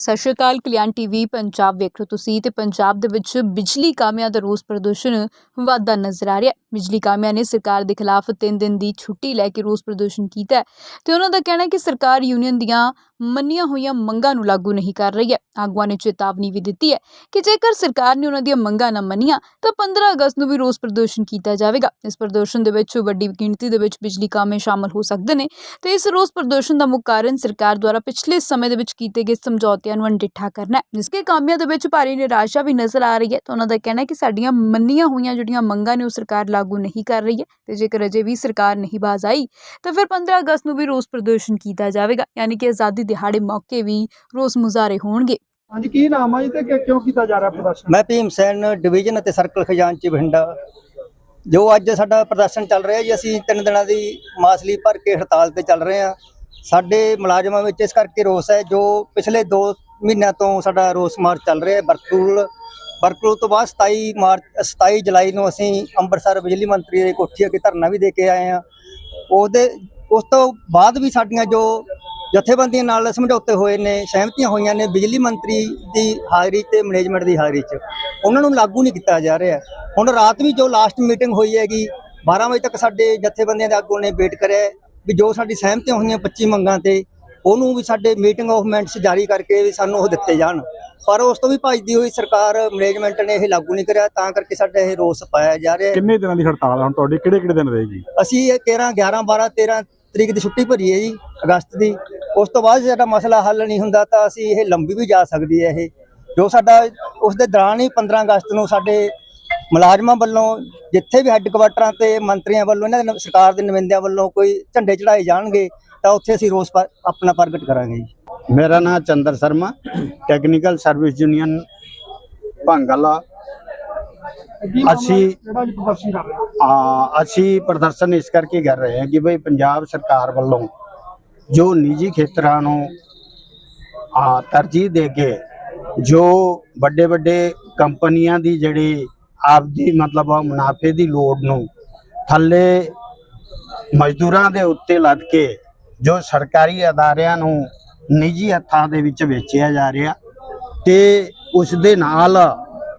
ਸਤਿ ਸ਼੍ਰੀ ਅਕਾਲ, ਕਲਿਆਣ ਟੀਵੀ, ਪੰਜਾਬ ਵੇਖ ਰਹੇ ਹੋ ਤੁਸੀਂ ਤੇ ਪੰਜਾਬ ਦੇ ਵਿੱਚ ਬਿਜਲੀ ਕਾਮਿਆਂ ਦਾ ਰੋਸ ਪ੍ਰਦਰਸ਼ਨ ਵਾਧਾ ਨਜ਼ਰ ਆ ਰਿਹਾ ਹੈ। ਬਿਜਲੀ ਕਾਮਿਆਂ ਨੇ ਸਰਕਾਰ ਦੇ ਖਿਲਾਫ 3 ਦਿਨ ਦੀ ਛੁੱਟੀ ਲੈ ਕੇ ਰੋਸ ਪ੍ਰਦਰਸ਼ਨ ਕੀਤਾ ਹੈ ਤੇ ਉਹਨਾਂ ਦਾ ਕਹਿਣਾ ਹੈ ਕਿ ਸਰਕਾਰ ਯੂਨੀਅਨ ਦੀਆਂ ਮੰਨੀਆਂ ਹੋਈਆਂ ਮੰਗਾਂ ਨੂੰ ਲਾਗੂ ਨਹੀਂ ਕਰ ਰਹੀ ਹੈ। ਆਗੂਆਂ ਨੇ ਚੇਤਾਵਨੀ ਵੀ ਦਿੱਤੀ ਹੈ ਕਿ ਜੇਕਰ ਸਰਕਾਰ ਨੇ ਉਹਨਾਂ ਦੀਆਂ ਮੰਗਾਂ ਨਾ ਮੰਨੀਆਂ, ਤਾਂ 15 ਅਗਸਤ ਨੂੰ ਵੀ ਰੋਸ ਪ੍ਰਦਰਸ਼ਨ ਕੀਤਾ ਜਾਵੇਗਾ। ਇਸ ਪ੍ਰਦਰਸ਼ਨ ਦੇ ਵਿੱਚ ਵੱਡੀ ਗਿਣਤੀ ਦੇ ਵਿੱਚ ਬਿਜਲੀ ਕਾਮੇ ਸ਼ਾਮਲ ਹੋ ਸਕਦੇ ਨੇ ਤੇ ਇਸ ਰੋਸ ਪ੍ਰਦਰਸ਼ਨ ਦਾ ਮੁੱਖ ਕਾਰਨ ਸਰਕਾਰ ਦੁਆਰਾ ਪਿਛਲੇ ਸਮੇਂ ਦੇ ਵਿੱਚ ਕੀਤੇ ਗਏ ਸਮਝੌਤਿਆਂ ਨੂੰ ਅਣਡਿੱਠਾ ਕਰਨਾ ਹੈ। ਜਿਸਕੇ ਕਾਮਿਆਂ ਦੇ ਵਿੱਚ ਭਾਰੀ ਨਿਰਾਸ਼ਾ ਵੀ ਨਜ਼ਰ ਆ ਰਹੀ ਹੈ ਤਾਂ ਉਹਨਾਂ ਦਾ ਕਹਿਣਾ ਹੈ ਕਿ ਸਾਡੀਆਂ ਮੰਨੀਆਂ ਹੋਈਆਂ ਜਿਹੜੀਆਂ ਮੰਗਾਂ ਨੇ ਉਹ ਸਰਕਾਰ ਲਾਗੂ ਨਹੀਂ ਕਰ ਰਹੀ ਹੈ ਤੇ ਜੇਕਰ ਅਜੇ ਵੀ ਸਰਕਾਰ ਨਹੀਂ ਬਾਜ਼ ਆਈ, ਤਾਂ ਫਿਰ 15 ਅਗਸਤ ਨੂੰ ਵੀ ਰੋਸ ਪ੍ਰਦਰਸ਼ਨ ਕੀਤਾ ਜਾਵੇਗਾ। ਯਾਨੀ ਕਿ ਆਜ਼ਾਦੀ ਦਿਹਾੜੇ ਮੌਕੇ ਵੀ ਰੋਸ ਮੁਜ਼ਾਹਰੇ ਹੋਣਗੇ। ਹਾਂਜੀ ਕੀ ਨਾਮ ਆ ਜੀ ਤੇ ਕਿ- ਕਿਉਂ ਕੀਤਾ ਜਾ ਰਿਹਾ ਪ੍ਰਦਰਸ਼ਨ? ਮੈਂ ਭੀਮ ਸੈਨ ਡਿਵੀਜ਼ਨ ਅਤੇ ਸਰਕਲ ਖਜ਼ਾਨਚੀ ਬਠਿੰਡਾ। ਜੋ ਅੱਜ ਸਾਡਾ ਪ੍ਰਦਰਸ਼ਨ ਚੱਲ ਰਿਹਾ ਜੀ ਅਸੀਂ ਤਿੰਨ ਦਿਨਾਂ ਦੀ ਮਾਸਲੀ ਭਰ ਕੇ ਹੜਤਾਲ ਤੇ ਚੱਲ ਰਹੇ ਹਾਂ। ਸਾਡੇ ਮੁਲਾਜ਼ਮਾਂ ਵਿੱਚ ਇਸ ਕਰਕੇ ਰੋਸ ਹੈ ਜੋ ਪਿਛਲੇ 2 ਮਹੀਨਿਆਂ ਤੋਂ ਸਾਡਾ ਰੋਸ ਮਾਰਚ ਚੱਲ ਰਿਹਾ ਹੈ। ਬਰਕੂਲ ਬਰਕੂਲ ਤੋਂ ਬਾਅਦ 27 ਮਾਰਚ 27 ਜੁਲਾਈ ਨੂੰ ਅਸੀਂ ਅੰਮ੍ਰਿਤਸਰ ਬਿਜਲੀ ਮੰਤਰੀ ਦੇ ਕੋਠੀ ਅੱਗੇ ਧਰਨਾ ਵੀ ਦੇ ਕੇ ਆਏ ਹਾਂ। ਉਹਦੇ ਉਸ ਤੋਂ ਬਾਅਦ ਵੀ ਸਾਡੀਆਂ ਜੋ ਜਥੇਬੰਦੀਆਂ ਨਾਲ ਸਮਝੌਤੇ ਹੋਏ ਨੇ ਸਹਿਮਤੀਆਂ ਹੋਈਆਂ ਨੇ ਬਿਜਲੀ ਮੰਤਰੀ ਦੀ ਹਾਜ਼ਰੀ ਤੇ ਮੈਨੇਜਮੈਂਟ ਦੀ ਹਾਜ਼ਰੀ 'ਚ। ਉਹਨਾਂ ਨੂੰ ਲਾਗੂ ਨਹੀਂ ਕੀਤਾ ਜਾ ਰਿਹਾ। ਹੁਣ ਰਾਤ ਵੀ ਜੋ ਲਾਸਟ ਮੀਟਿੰਗ ਹੋਈ ਹੈਗੀ 12 ਵਜੇ ਤੱਕ ਸਾਡੇ ਜਥੇਬੰਦੀਆਂ ਦੇ ਆਗੂ ਨੇ ਵੇਟ ਕਰਿਆ ਵੀ ਜੋ ਸਾਡੀ ਸਹਿਮਤੀਆਂ ਹੋਈਆਂ 25 ਮੰਗਾਂ ਤੇ ਉਹਨੂੰ ਵੀ ਸਾਡੇ ਮੀਟਿੰਗ ਆਫ ਮਿੰਟਸ ਜਾਰੀ ਕਰਕੇ ਵੀ ਸਾਨੂੰ ਉਹ ਦਿੱਤੇ ਜਾਣ। ਪਰ ਉਸ ਤੋਂ ਵੀ ਭੱਜਦੀ ਹੋਈ ਸਰਕਾਰ ਮੈਨੇਜਮੈਂਟ ਨੇ ਇਹ ਲਾਗੂ ਨਹੀਂ ਕਰਿਆ ਤਾਂ ਕਰਕੇ ਸਾਡਾ ਇਹ ਰੋਸ ਪਾਇਆ ਜਾ ਰਿਹਾ ਕਿੰਨੇ ਦਿਨਾਂ ਦੀ ਹੜਤਾਲ ਹੁਣ ਤੁਹਾਡੀ ਕਿਹੜੇ ਕਿਹੜੇ ਦਿਨ ਰਹੇਗੀ? ਅਸੀਂ ਇਹ 13 11 12 13 ਤਰੀਕ ਦੀ ਛੁੱਟੀ ਭਰੀ ਹੈ ਜੀ ਅਗਸਤ ਦੀ। ਉਸ ਤੋਂ ਬਾਅਦ ਜੇ ਸਾਡਾ ਮਸਲਾ ਹੱਲ ਨਹੀਂ ਹੁੰਦਾ ਤਾਂ ਅਸੀਂ ਇਹ ਲੰਬੀ ਵੀ ਜਾ ਸਕਦੀ ਹੈ ਇਹ। ਜੋ ਸਾਡਾ ਉਸ ਦੇ ਦੌਰਾਨ ਹੀ 15 ਅਗਸਤ ਨੂੰ ਸਾਡੇ ਮੁਲਾਜ਼ਮਾਂ ਵੱਲੋਂ ਜਿੱਥੇ ਵੀ ਹੈੱਡਕੁਆਟਰਾਂ ਤੇ ਮੰਤਰੀਆਂ ਵੱਲੋਂ ਇਹਨਾਂ ਦੇ ਸਰਕਾਰ ਦੇ ਨੁਮਾਇੰਦਿਆਂ ਵੱਲੋਂ ਕੋਈ ਝੰਡੇ ਚੜਾਏ ਜਾਣਗੇ ਤਾਂ ਉੱਥੇ ਅਸੀਂ ਰੋਸ ਆਪਣਾ ਪ੍ਰਗਟ ਕਰਾਂਗੇ ਜੀ। ਮੇਰਾ ਨਾਮ Chander Sharma technical service union Bhangla. ਅਸੀਂ- ਅਸੀਂ ਪ੍ਰਦਰਸ਼ਨ ਇਸ ਕਰਕੇ ਕਰ ਰਹੇ ਹਾਂ ਕਿ ਭਈ ਪੰਜਾਬ ਸਰਕਾਰ ਵੱਲੋਂ ਜੋ ਨਿੱਜੀ ਖੇਤਰਾਂ ਨੂੰ, ਆ, ਤਰਜੀਹ ਦੇ ਕੇ ਜੋ ਵੱਡੇ ਵੱਡੇ ਕੰਪਨੀਆਂ ਦੀ ਜਿਹੜੀ ਆਪਦੀ ਮਤਲਬ ਮੁਨਾਫੇ ਦੀ ਲੋੜ ਨੂੰ ਥੱਲੇ ਮਜ਼ਦੂਰਾਂ ਦੇ ਉੱਤੇ ਲੱਦ ਕੇ ਜੋ ਸਰਕਾਰੀ ਅਦਾਰਿਆਂ ਨੂੰ ਨਿੱਜੀ ਹੱਥਾਂ ਦੇ ਵਿੱਚ ਵੇਚਿਆ ਜਾ ਰਿਹਾ ਤੇ ਉਸ ਦੇ ਨਾਲ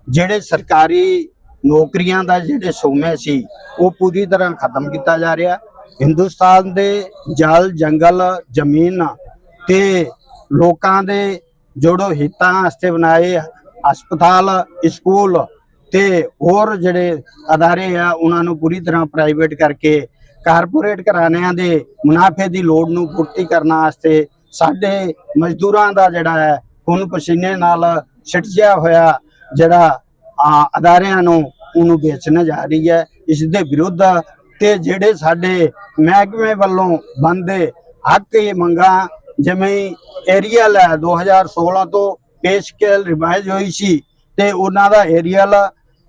ਜਿਹੜੇ ਸਰਕਾਰੀ ਨੌਕਰੀਆਂ ਦਾ ਜਿਹੜੇ ਸੋਮੇ ਸੀ, ਉਹ ਪੂਰੀ ਤਰ੍ਹਾਂ ਖਤਮ ਕੀਤਾ ਜਾ ਰਿਹਾ। ਹਿੰਦੁਸਤਾਨ ਦੇ ਜਲ ਜੰਗਲ ਜ਼ਮੀਨ ਤੇ ਲੋਕਾਂ ਦੇ ਜੋੜੋ ਹਿੱਤਾਂ ਵਾਸਤੇ ਬਣਾਏ ਹਸਪਤਾਲ ਸਕੂਲ ਤੇ ਹੋਰ ਜਿਹੜੇ ਅਦਾਰੇ ਆ ਉਹਨਾਂ ਨੂੰ ਪੂਰੀ ਤਰ੍ਹਾਂ ਪ੍ਰਾਈਵੇਟ ਕਰਕੇ ਕਾਰਪੋਰੇਟ ਘਰਾਣਿਆਂ ਦੇ ਮੁਨਾਫੇ ਦੀ ਲੋੜ ਨੂੰ ਪੂਰਤੀ ਕਰਨ ਵਾਸਤੇ ਸਾਡੇ ਮਜ਼ਦੂਰਾਂ ਦਾ ਜਿਹੜਾ ਹੈ ਖੂਨ ਪਸੀਨੇ ਨਾਲ ਛਿਟਿਆ ਹੋਇਆ ਜਿਹੜਾ ਆ, ਅਦਾਰਿਆਂ ਨੂੰ ਉਹਨੂੰ ਵੇਚਣ ਜਾ ਰਹੀ ਹੈ। ਇਸ ਦੇ ਵਿਰੁੱਧ ਤੇ ਜਿਹੜੇ ਸਾਡੇ ਮਹਿਕਮੇ ਵੱਲੋਂ ਬੰਦੇ ਹੱਕ ਇਹ ਮੰਗਾਂ, ਜਿਵੇਂ ਏਰੀਅਲ ਹੈ 2016 ਤੋਂ ਪੇਸ਼ ਕੇ ਰਿਵਾਈਜ਼ ਹੋਈ ਸੀ ਤੇ ਉਹਨਾਂ ਦਾ ਏਰੀਅਲ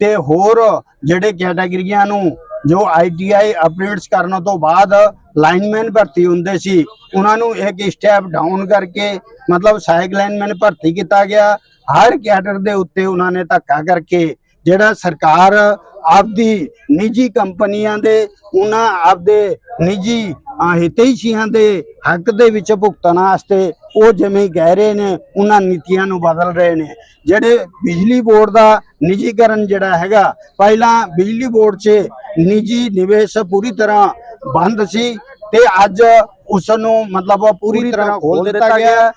ਤੇ ਹੋਰ ਜਿਹੜੇ ਕੈਟਾਗਰੀਆਂ ਨੂੰ ਜੋ ਆਈਟੀਆਈ ਅਪਡੇਟਸ ਕਰਨ ਤੋਂ ਬਾਅਦ ਲਾਈਨਮੈਨ ਭਰਤੀ ਹੁੰਦੇ ਸੀ, ਉਹਨਾਂ ਨੂੰ ਇੱਕ ਸਟੈਪ ਡਾਊਨ ਕਰਕੇ ਮਤਲਬ ਸਹਾਇਕ ਲਾਈਨਮੈਨ ਭਰਤੀ ਕੀਤਾ ਗਿਆ। ਹਰ ਕੈਡਰ ਦੇ ਉੱਤੇ ਉਹਨਾਂ ਨੇ ਧੱਕਾ ਕਰਕੇ ਜਿਹੜਾ ਸਰਕਾਰ ਆਪਦੀ ਨਿੱਜੀ ਕੰਪਨੀਆਂ ਦੇ ਉਹਨਾਂ ਆਪਦੇ ਨਿੱਜੀ ਹਿਤੈਸ਼ੀਆਂ ਦੇ ਹੱਕ ਦੇ ਵਿੱਚ ਭੁਗਤਣ ਵਾਸਤੇ ਉਹ ਜਿਵੇਂ ਕਹਿ ਰਹੇ ਨੇ ਉਹਨਾਂ ਨੀਤੀਆਂ ਨੂੰ ਬਦਲ ਰਹੇ ਨੇ। ਜਿਹੜੇ ਬਿਜਲੀ ਬੋਰਡ ਦਾ ਨਿੱਜੀਕਰਨ ਜਿਹੜਾ ਹੈਗਾ ਪਹਿਲਾਂ ਬਿਜਲੀ ਬੋਰਡ 'ਚ ਨਿੱਜੀ ਨਿਵੇਸ਼ ਪੂਰੀ ਤਰ੍ਹਾਂ ਬੰਦ ਸੀ ਤੇ ਅੱਜ ਉਸ ਨੂੰ ਮਤਲਬ ਪੂਰੀ ਤਰ੍ਹਾਂ ਖੋਲ ਦਿੱਤਾ ਗਿਆ।